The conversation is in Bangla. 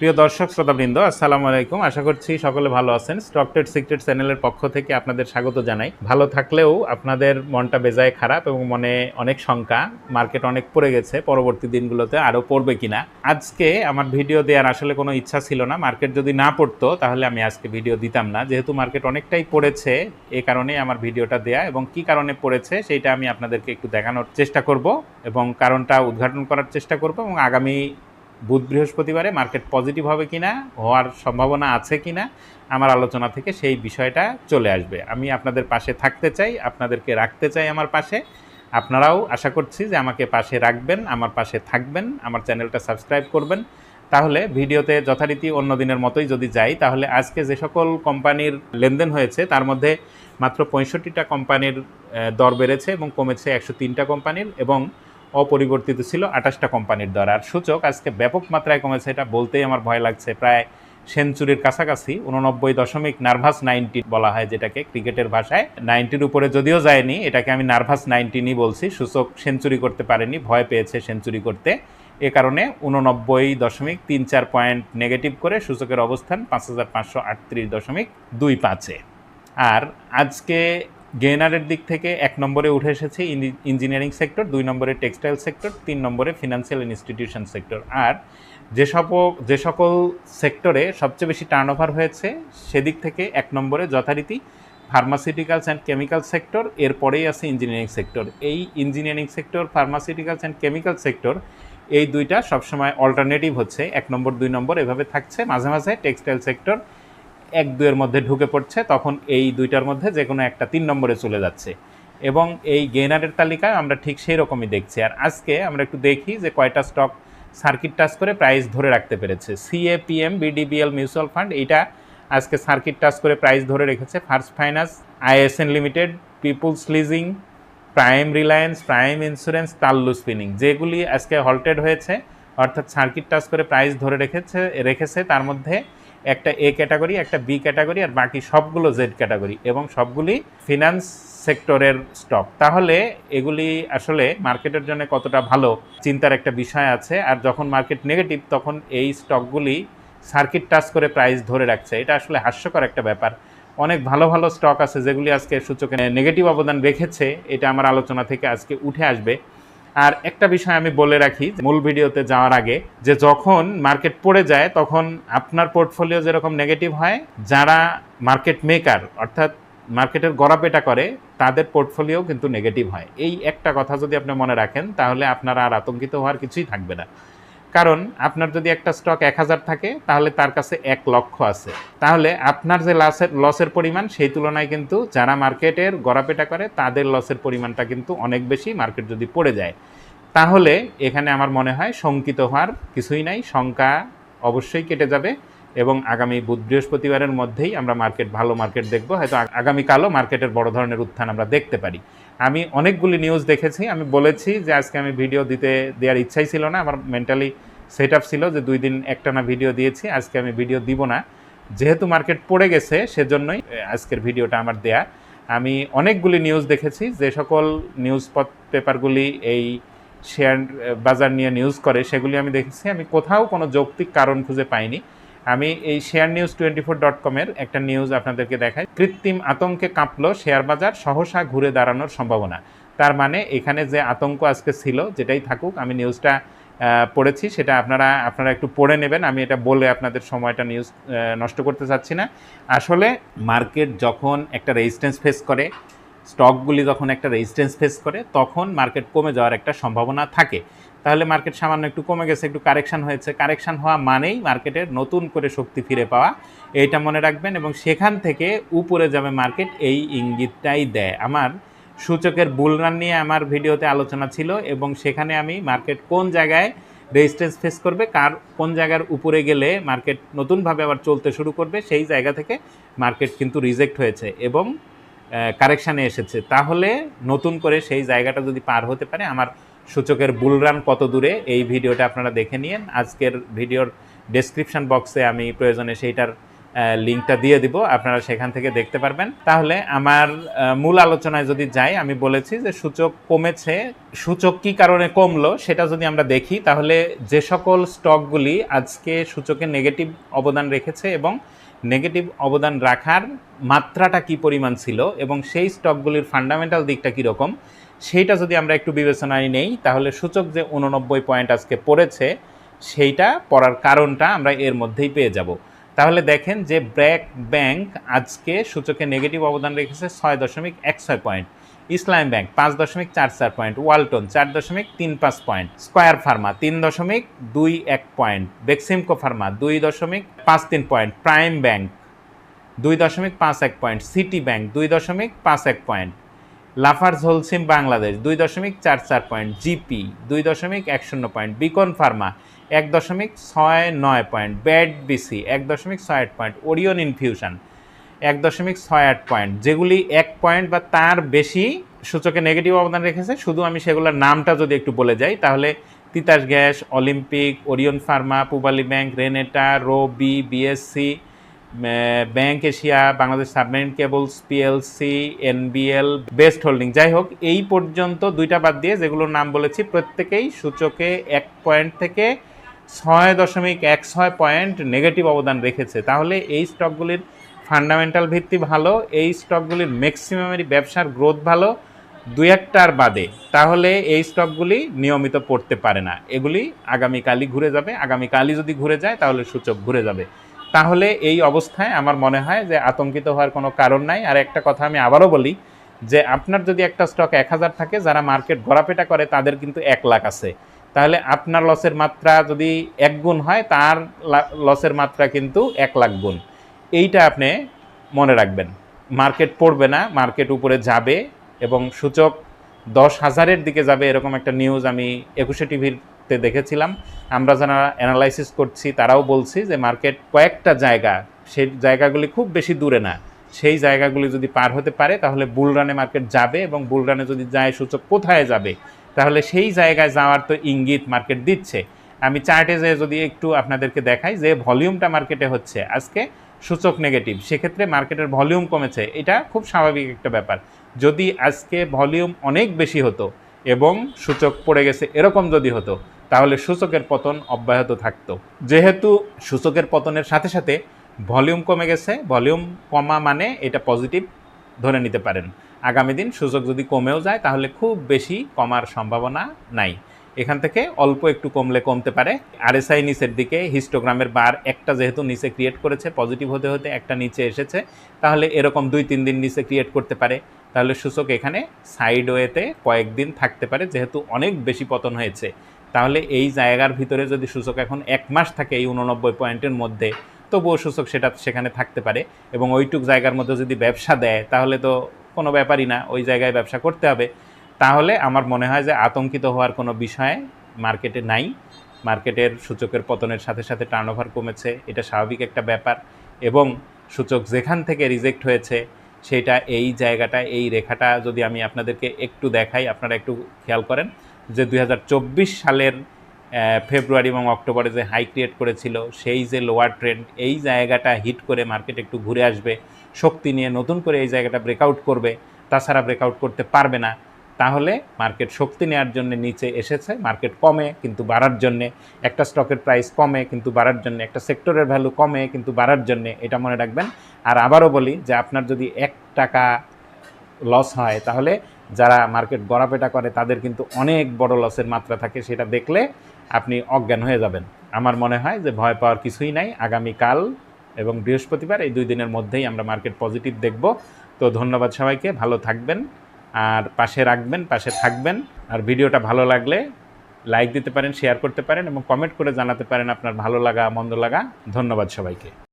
প্রিয় দর্শক, শ্রোতাবৃন্দ, আসসালামু আলাইকুম। আশা করছি সকলে ভালো আছেন। স্টক ট্রেড সিক্রেট চ্যানেলের পক্ষ থেকে আপনাদের স্বাগত জানাই। ভালো থাকলেও আপনাদের মনটা বেজায় খারাপ এবং মনে অনেক শঙ্কা। মার্কেট অনেক পড়ে গেছে। পরবর্তী দিনগুলোতে আরও পড়বে কিনা। আজকে আমার ভিডিও দেওয়ার আসলে কোনো ইচ্ছা ছিল না। মার্কেট যদি না পড়তো, তাহলে আমি আজকে ভিডিও দিতাম না। যেহেতু মার্কেট অনেকটাই পড়েছে, এ কারণেই আমার ভিডিওটা দেয়া। এবং কি কারণে পড়েছে সেইটা আমি আপনাদেরকে একটু দেখানোর চেষ্টা করব এবং কারণটা উদ্ঘাটন করার চেষ্টা করব এবং আগামী বুধ বৃহস্পতিবারে মার্কেট পজিটিভ হবে কি না হওয়ার সম্ভাবনা আছে কিনা, আমার আলোচনা থেকে সেই বিষয়টা চলে আসবে। আমি আপনাদের পাশে থাকতে চাই, আপনাদেরকে রাখতে চাই আমার পাশে। আপনারাও আশা করছি যে আমাকে পাশে রাখবেন, আমার পাশে থাকবেন, আমার চ্যানেলটা সাবস্ক্রাইব করবেন। তাহলে ভিডিওতে যথারীতি অন্য দিনের মতোই যদি যাই, তাহলে আজকে যে সকল কোম্পানির লেনদেন হয়েছে, তার মধ্যে মাত্র পঁয়ষট্টিটা কোম্পানির দর বেড়েছে এবং কমেছে একশো তিনটা কোম্পানির এবং অপরিবর্তিত ছিল আঠাশটা কোম্পানির দর আর সূচক আজকে ব্যাপক মাত্রায় কমেছে, এটা বলতেই আমার ভয় লাগছে। প্রায় সেঞ্চুরির কাছাকাছি, উননব্বই দশমিক নার্ভাস নাইনটি বলা হয় যেটাকে ক্রিকেটের ভাষায়। নাইনটির উপরে যদিও যায়নি, এটাকে আমি নার্ভাস নাইনটিনই বলছি। সূচক সেঞ্চুরি করতে পারেনি, ভয় পেয়েছে সেঞ্চুরি করতে। এ কারণে উননব্বই দশমিক তিন চার পয়েন্ট নেগেটিভ করে সূচকের অবস্থান পাঁচ হাজার পাঁচশো আটত্রিশ দশমিক দুই পাঁচে। আর আজকে গেনারের দিক থেকে এক নম্বরে উঠে এসেছে ইঞ্জি- ইঞ্জিনিয়ারিং সেক্টর, দুই নম্বরে টেক্সটাইল সেক্টর, তিন নম্বরে ফিনান্সিয়াল ইনস্টিটিউশন সেক্টর। আর যে সব যে সকল সেক্টরে সবচেয়ে বেশি টার্নওভার হয়েছে, সেদিক থেকে এক নম্বরে যথারীতি ফার্মাসিউটিক্যালস অ্যান্ড কেমিক্যাল সেক্টর এরপরেই আছে ইঞ্জিনিয়ারিং সেক্টর এই engineering sector pharmaceuticals and chemical sector এই দুইটা সবসময় অল্টারনেটিভ হচ্ছে। এক নম্বর, দুই নম্বর এভাবে থাকছে। মাঝে মাঝে টেক্সটাইল সেক্টর এক দুয়ের মধ্যে ঢুকে পড়ছে, তখন এই দুইটার মধ্যে যে কোনো একটা তিন নম্বরে চলে যাচ্ছে। এবং এই গেইনারের তালিকায় আমরা ঠিক সেই রকমই দেখছি। আর আজকে আমরা একটু দেখি যে কয়টা স্টক সার্কিট টাচ করে প্রাইস ধরে রাখতে পেরেছে। সিএপিএম, বিডিবিএল, মিউচুয়াল ফান্ড, এইটা আজকে সার্কিট টাচ করে প্রাইস ধরে রেখেছে first finance, ISN limited, peoples leasing, prime reliance, prime insurance Tallu spinning যেগুলি আজকে হল্টেড হয়েছে, অর্থাৎ সার্কিট টাচ করে প্রাইস ধরে রেখেছে রেখেছে, তার মধ্যে একটা এ ক্যাটাগরি একটা বি ক্যাটাগরি আর বাকি সবগুলো জেড ক্যাটাগরি এবং সবগুলি ফিনান্স সেক্টরের স্টক তাহলে এগুলি আসলে মার্কেটের জন্য কতটা ভালো চিন্তার একটা বিষয় আছে। আর যখন মার্কেট নেগেটিভ তখন এই স্টকগুলি সার্কিট টাচ করে প্রাইস ধরে রাখছে। এটা আসলে হাস্যকর একটা ব্যাপার। অনেক ভালো ভালো স্টক আছে যেগুলি আজকে সূচকে নেগেটিভ অবদান রেখেছে। এটা আমার আলোচনা থেকে আজকে উঠে আসবে। আর একটা বিষয় আমি বলে রাখি মূল ভিডিওতে যাওয়ার আগে, যে যখন মার্কেট পড়ে যায়, তখন আপনার পোর্টফোলিও যেরকম নেগেটিভ হয়, যারা মার্কেট মেকার অর্থাৎ মার্কেটের গড়াপেটা করে, তাদের পোর্টফোলিও কিন্তু নেগেটিভ হয়। এই একটা কথা যদি আপনি মনে রাখেন, তাহলে আপনারা আর আতঙ্কিত হওয়ার কিছুই থাকবে না। কারণ আপনার যদি একটা স্টক এক হাজার থাকে, তাহলে তার কাছে এক লক্ষ আছে। তাহলে আপনার যে লসের লসের পরিমাণ, সেই তুলনায় কিন্তু যারা মার্কেটের গড়াপেটা করে, তাদের লসের পরিমাণটা কিন্তু অনেক বেশি মার্কেট যদি পড়ে যায়। তাহলে এখানে আমার মনে হয় শঙ্কিত হওয়ার কিছুই নাই, শঙ্কা অবশ্যই কেটে যাবে এবং আগামী বুধ, বৃহস্পতিবারের মধ্যেই আমরা মার্কেট ভালো মার্কেট দেখব। হয়তো আগামীকালও মার্কেটের বড় ধরনের উত্থান আমরা দেখতে পারি। আমি অনেকগুলি নিউজ দেখেছি। আমি বলেছি যে আজকে আমি ভিডিও দিতে দেওয়ার ইচ্ছাই ছিল না। আমার মেন্টালি সেট আপ ছিল যে দুই দিন একটানা ভিডিও দিয়েছি, আজকে আমি ভিডিও দিব না। যেহেতু মার্কেট পড়ে গেছে, সেজন্যই আজকের ভিডিওটা আমার দেয়া। আমি অনেকগুলি নিউজ দেখেছি, যে সকল নিউজ পেপারগুলি এই শেয়ার বাজার নিয়ে নিউজ করে, সেগুলি আমি দেখেছি। আমি কোথাও কোনো যৌক্তিক কারণ খুঁজে পাইনি। আমি এই share news twenty four dot কমের একটা নিউজ আপনাদেরকে দেখাই। কৃত্রিম আতঙ্কে কাঁপলো শেয়ার বাজার, সহসা ঘুরে দাঁড়ানোর সম্ভাবনা। তার মানে এখানে যে আতঙ্ক আজকে ছিল, যেটাই থাকুক, আমি নিউজটা পড়েছি, সেটা আপনারা আপনারা একটু পড়ে নেবেন। আমি এটা বলে আপনাদের সময়টা নিউজ নষ্ট করতে চাচ্ছি না। আসলে মার্কেট যখন একটা রেজিস্ট্যান্স ফেস করে স্টকগুলি যখন একটা রেজিস্ট্যান্স ফেস করে, তখন মার্কেট কমে যাওয়ার একটা সম্ভাবনা থাকে। তাহলে মার্কেট সামান্য একটু কমে গেছে, একটু কারেকশান হয়েছে। কারেকশান হওয়া মানেই মার্কেটের নতুন করে শক্তি ফিরে পাওয়া। এইটা মনে রাখবেন এবং সেখান থেকে উপরে যাবে মার্কেট এই ইঙ্গিতটাই দেয়। আমার সূচকের বুলরান নিয়ে আমার ভিডিওতে আলোচনা ছিল এবং সেখানে আমি মার্কেট কোন জায়গায় রেজিস্ট্যান্স ফেস করবে, কার কোন জায়গার উপরে গেলে মার্কেট নতুনভাবে আবার চলতে শুরু করবে, সেই জায়গা থেকে মার্কেট কিন্তু রিজেক্ট হয়েছে এবং কারেকশানে এসেছে। তাহলে নতুন করে সেই জায়গাটা যদি পার হতে পারে, আমার সূচকের বুলরান কত দূরে? এই ভিডিওটা আপনারা দেখে নিন আজকের ভিডিওর ডেসক্রিপশন বক্সে আমি প্রয়োজনে সেইটার লিঙ্কটা দিয়ে দিব। আপনারা সেখান থেকে দেখতে পারবেন। তাহলে আমার মূল আলোচনায় যদি যাই, আমি বলেছি যে সূচক কমেছে। সূচক কি কারণে কমলো সেটা যদি আমরা দেখি, তাহলে যে সকল স্টকগুলি আজকে সূচকে নেগেটিভ অবদান রেখেছে এবং নেগেটিভ অবদান রাখার মাত্রাটা কি পরিমাণ ছিল এবং সেই স্টকগুলির ফান্ডামেন্টাল দিকটা কীরকম সেইটা যদি আমরা একটু বিবেচনায় নেই, তাহলে সূচক যে উননব্বই পয়েন্ট আজকে পড়েছে, সেইটা পড়ার কারণটা আমরা এর মধ্যেই পেয়ে যাব। তাহলে দেখেন যে ব্র্যাক ব্যাংক আজকে সূচকে নেগেটিভ অবদান রেখেছে ছয় দশমিক এক ছয় পয়েন্ট ইসলাম ব্যাংক পাঁচ দশমিক চার চার পয়েন্ট ওয়ালটন চার দশমিক তিন পাঁচ পয়েন্ট স্কয়ার ফার্মা তিন দশমিক দুই এক পয়েন্ট বেক্সিমকো ফার্মা দুই দশমিক পাঁচ তিন পয়েন্ট প্রাইম ব্যাংক দুই দশমিক পাঁচ এক পয়েন্ট সিটি ব্যাংক দুই দশমিক পাঁচ এক পয়েন্ট লাফার্স হোলসিম বাংলাদেশ, দুই দশমিক চার চার পয়েন্ট জিপি, দুই দশমিক এক শূন্য পয়েন্ট বিকন ফার্মা, এক দশমিক ছয় নয় পয়েন্ট ব্যাড বিসি, এক দশমিক ছয় আট পয়েন্ট ওরিয়ন ইনফিউশন, এক দশমিক ছয় আট পয়েন্ট যেগুলি এক পয়েন্ট বা তার বেশি সূচকে নেগেটিভ অবদান রেখেছে। শুধু আমি সেগুলোর নামটা যদি একটু বলে যাই, তাহলে Titas gas, Olympic, Orion pharma, Pubali bank, Renata, rho B BSC bank Asia Bangladesh submarine cables PLC NBL best holding যাই হোক, এই পর্যন্ত দুইটা বাদ দিয়ে যেগুলোর নাম বলেছি, প্রত্যেকেই সূচকে এক পয়েন্ট থেকে ছয় দশমিক এক ছয় পয়েন্ট নেগেটিভ অবদান রেখেছে। তাহলে এই স্টকগুলির ফান্ডামেন্টাল ভিত্তি ভালো, এই স্টকগুলির ম্যাক্সিমামেরই ব্যবসার গ্রোথ ভালো, দুই একটার বাদে। তাহলে এই স্টকগুলি নিয়মিত পড়তে পারে না। এগুলি আগামীকালই ঘুরে যাবে। আগামীকালই যদি ঘুরে যায়, তাহলে সূচক ঘুরে যাবে। তাহলে এই অবস্থায় আমার মনে হয় যে আতঙ্কিত হওয়ার কোনো কারণ নাই। আর একটা কথা আমি আবারও বলি যে আপনার যদি একটা স্টক এক হাজার থাকে, যারা মার্কেট গড়াপেটা করে তাদের কিন্তু এক লাখ আছে। তাহলে আপনার লসের মাত্রা যদি এক গুণ হয়, তার লসের মাত্রা কিন্তু এক লাখ গুণ। এইটা আপনি মনে রাখবেন। মার্কেট পড়বে না মার্কেট উপরে যাবে এবং সূচক দশ হাজারের দিকে যাবে, এরকম একটা নিউজ আমি একুশে টিভিতে দেখেছিলাম। আমরা যারা অ্যানালাইসিস করছি, তারাও বলছি যে মার্কেট কয়েকটা জায়গা, সেই জায়গাগুলি খুব বেশি দূরে না। সেই জায়গাগুলি যদি পার হতে পারে, তাহলে বুলরানে মার্কেট যাবে এবং বুলরানে যদি যায়, সূচক কোথায় যাবে? তাহলে সেই জায়গায় যাওয়ার তো ইঙ্গিত মার্কেট দিচ্ছে। আমি চার্টে যে যদি একটু আপনাদেরকে দেখাই, যে ভলিউমটা মার্কেটে হচ্ছে, আজকে সূচক নেগেটিভ সেক্ষেত্রে মার্কেটের ভলিউম কমেছে। এটা খুব স্বাভাবিক একটা ব্যাপার। যদি আজকে ভলিউম অনেক বেশি হতো এবং সূচক পড়ে গেছে এরকম যদি হতো তাহলে সূচকের পতন অব্যাহত থাকত। যেহেতু সূচকের পতনের সাথে সাথে ভলিউম কমে গেছে, ভলিউম কমা মানে এটা পজিটিভ ধরে নিতে পারেন। আগামী দিন সূচক যদি কমেও যায়, তাহলে খুব বেশি কমার সম্ভাবনা নাই। এখান থেকে অল্প একটু কমলে কমতে পারে। আরএসআই নিচের দিকে, হিস্টোগ্রামের বার একটা যেহেতু নিচে ক্রিয়েট করেছে পজিটিভ হতে হতে একটা নিচে এসেছে, তাহলে এরকম দুই তিন দিন নিচে ক্রিয়েট করতে পারে। তাহলে সূচক এখানে সাইড ওয়েতে কয়েকদিন থাকতে পারে, যেহেতু অনেক বেশি পতন হয়েছে। তাহলে এই জায়গার ভিতরে যদি সূচক এখন এক মাস থাকে এই উননব্বই পয়েন্টের মধ্যে, তবুও সূচক সেটা সেখানে থাকতে পারে এবং ওইটুক জায়গার মধ্যে যদি ব্যবসা দেয়, তাহলে তো কোনো ব্যাপারই না, ওই জায়গায় ব্যবসা করতে হবে। তাহলে আমার মনে হয় যে আতঙ্কিত হওয়ার কোনো বিষয় মার্কেটে নাই। মার্কেটের সূচকের পতনের সাথে সাথে টার্নওভার কমেছে, এটা স্বাভাবিক একটা ব্যাপার এবং সূচক যেখান থেকে রিজেক্ট হয়েছে, সেটা এই জায়গাটা এই রেখাটা যদি আমি আপনাদেরকে একটু দেখাই, আপনারা একটু খেয়াল করেন যে দু হাজার চব্বিশ সালের ফেব্রুয়ারি এবং অক্টোবরে যে হাই ক্রিয়েট করেছিল, সেই যে লোয়ার ট্রেন্ড এই জায়গাটা হিট করে মার্কেট একটু ঘুরে আসবে, শক্তি নিয়ে নতুন করে এই জায়গাটা ব্রেকআউট করবে, তাছাড়া ব্রেকআউট করতে পারবে না, তাহলে মার্কেট শক্তি নেওয়ার জন্য নিচে এসেছে মার্কেট কমে কিন্তু বাড়ার জন্যে, একটা স্টকের প্রাইস কমে কিন্তু বাড়ার জন্য, একটা সেক্টরের ভ্যালু কমে কিন্তু বাড়ার জন্যে, এটা মনে রাখবেন। আর আবারও বলি যে আপনার যদি এক টাকা লস হয়, তাহলে যারা মার্কেট গড়াপেটা করে, তাদের কিন্তু অনেক বড় লসের মাত্রা থাকে, সেটা দেখলে আপনি অজ্ঞান হয়ে যাবেন। আমার মনে হয় যে ভয় পাওয়ার কিছুই নাই। আগামীকাল এবং বৃহস্পতিবার এই দুই দিনের মধ্যেই আমরা মার্কেট পজিটিভ দেখব। তো ধন্যবাদ সবাইকে, ভালো থাকবেন আর পাশে রাখবেন, পাশে থাকবেন। আর ভিডিওটা ভালো লাগলে লাইক দিতে পারেন শেয়ার করতে পারেন এবং কমেন্ট করে জানাতে পারেন আপনার ভালো লাগা, মন্দ লাগা। ধন্যবাদ সবাইকে।